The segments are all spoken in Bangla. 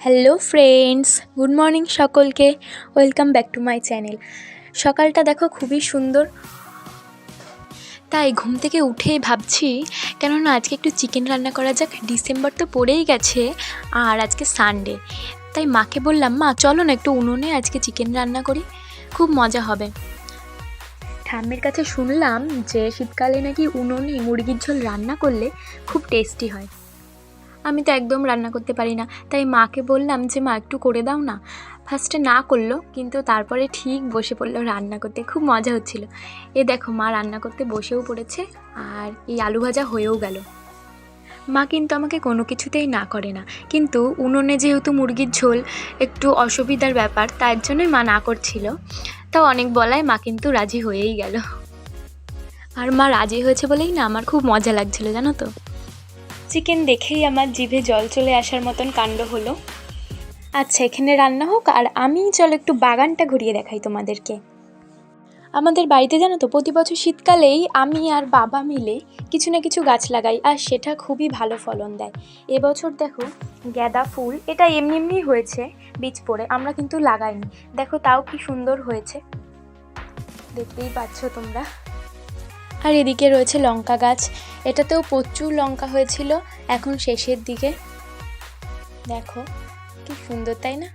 হ্যালো ফ্রেন্ডস গুড মর্নিং সকলকে। Welcome back to my channel সকালটা দেখো খুবই সুন্দর। তাই ঘুম থেকে উঠেই ভাবছি, কেননা আজকে একটু চিকেন রান্না করা যাক। ডিসেম্বর তো পড়েই গেছে, আর আজকে সানডে তাই মাকে বললাম, মা, চলো না একটু উনুনে আজকে চিকেন রান্না করি। খুব মজা হবে। ঠাম্মির কাছে শুনলাম যে, শীতকালে নাকি উনুনে মুরগির ঝোল রান্না করলে খুব টেস্টি হয়। আমি তো একদম রান্না করতে পারি না। তাই মাকে বললাম যে, মা, একটু করে দাও না। ফার্স্টে না করল, কিন্তু তারপরে ঠিক বসে পড়ল রান্না করতে। খুব মজা হচ্ছিল। এ দেখো, মা রান্না করতে বসেও পড়েছে আর এই আলু ভাজা হয়েও গেল। মা কিন্তু আমাকে কোনো কিছুতেই না করে না। কিন্তু উনুনে যেহেতু মুরগির ঝোল একটু অসুবিধার ব্যাপার, তার জন্যই মা না করছিল। তাও অনেক বলায় মা কিন্তু রাজি হয়েই গেল। আর মা রাজি হয়েছে বলেই না, আমার খুব মজা লাগছিল, জানো তো? চিকেন দেখেই আমার জিভে জল চলে আসার মতন কাণ্ড হলো। আচ্ছা এখানে রান্না হোক আর আমি চলো একটু বাগানটা ঘুরিয়ে দেখাই তোমাদেরকে। আমাদের বাড়িতে জানো তো, প্রতি বছর শীতকালেই আমি আর বাবা মিলে কিছু না কিছু গাছ লাগাই আর সেটা খুবই ভালো ফলন দেয়। এবছর দেখো, গ্যাদা ফুল, এটা এমনি এমনি হয়েছে বীজ পড়ে, আমরা কিন্তু লাগাইনি। দেখো তাও কি সুন্দর হয়েছে। দেখতেই পাচ্ছ তোমরা। আর এদিকে রয়েছে লঙ্কা গাছ। এটাতেও প্রচুর লঙ্কা হয়েছিল। এখন শেষের দিকে। দেখো, কি সুন্দর, তাই না?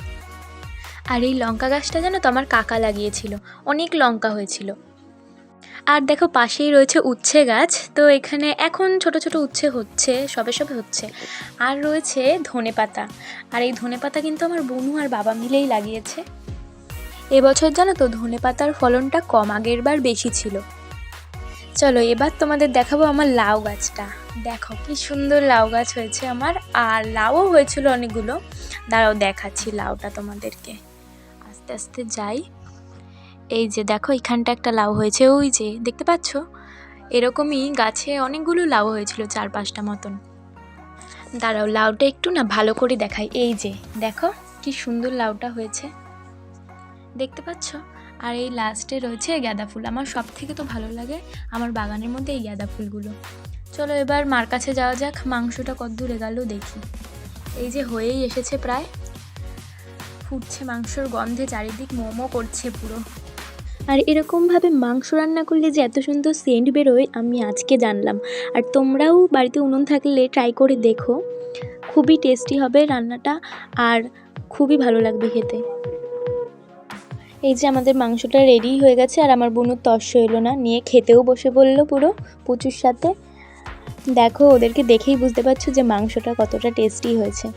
আর এই লঙ্কা গাছটা জানো তো আমার কাকা লাগিয়েছিল। অনেক লঙ্কা হয়েছিল। আর দেখো, পাশেই রয়েছে উচ্ছে গাছ। তো এখানে এখন ছোট ছোট উচ্ছে হচ্ছে, সবে সবে হচ্ছে। আর রয়েছে ধনে পাতা। আর এই ধনে পাতা কিন্তু আমার বনু আর বাবা মিলেই লাগিয়েছে। এবছর জানো তো ধনে পাতার ফলনটা কম, আগের বার বেশি ছিল। চলো, এবার তোমাদের দেখাবো আমার লাউ গাছটা। দেখো, কি সুন্দর লাউ গাছ হয়েছে আমার, আর লাউও হয়েছিল অনেকগুলো। দাঁড়াও, দেখাচ্ছি লাউটা তোমাদেরকে। আস্তে আস্তে যাই। এই যে দেখো, এখানটা একটা লাউ হয়েছে, ওই যে, দেখতে পাচ্ছ? এরকমই গাছে অনেকগুলো লাউ হয়েছিল চার পাঁচটা মতন। দাঁড়াও, লাউটা একটু না ভালো করে দেখাই। এই যে, দেখো, কি সুন্দর লাউটা হয়েছে। দেখতে পাচ্ছ? আর এই লাস্টে রয়েছে গাঁদা ফুল। আমার সব থেকে তো ভালো লাগে আমার বাগানের মধ্যে এই গাঁদা ফুলগুলো। চলো এবার মার কাছে যাওয়া যাক, মাংসটা কত দূরে গেল দেখি। এই যে হয়েই এসেছে প্রায়। ফুটছে মাংসর গন্ধে, চারিদিক মোমো করছে পুরো। আর এরকমভাবে মাংস রান্না করলে যে এত সুন্দর সেন্ট বেরোয়, আমি আজকে জানলাম। আর তোমরাও বাড়িতে উনুন থাকলে ট্রাই করে দেখো। খুবই টেস্টি হবে রান্নাটা আর খুবই ভালো লাগবে খেতে। এই যে আমাদের মাংসটা রেডি হয়ে গেছে আর আমার বোনুর তর্স এলো না। নিয়ে খেতেও বসে পড়ল পুরো, পুচুর সাথে। দেখো, ওদেরকে দেখেই বুঝতে পারছ যে মাংসটা কতটা টেস্টি হয়েছে।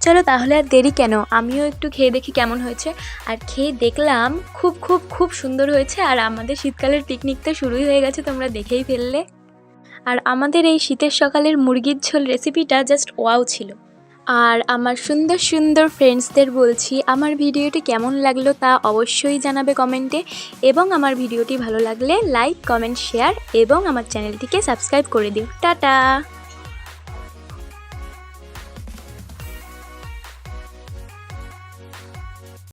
চলো তাহলে আর দেরি কেন? আমিও একটু খেয়ে দেখি কেমন হয়েছে। আর খেয়ে দেখলাম খুব খুব খুব সুন্দর হয়েছে আর আমাদের শীতকালের পিকনিক তো শুরুই হয়ে গেছে, তোমরা দেখেই ফেললে। আর আমাদের এই শীতের সকালের মুরগির ঝোল রেসিপিটা জাস্ট ওয়াও ছিল। আর আমার সুন্দর সুন্দর ফ্রেন্ডসদের বলছি, আমার ভিডিওটি কেমন লাগল তা অবশ্যই জানাবে কমেন্টে এবং আমার ভিডিওটি ভালো লাগলে লাইক কমেন্ট শেয়ার এবং আমার চ্যানেলটিকে সাবস্ক্রাইব করে দিও। টাটা!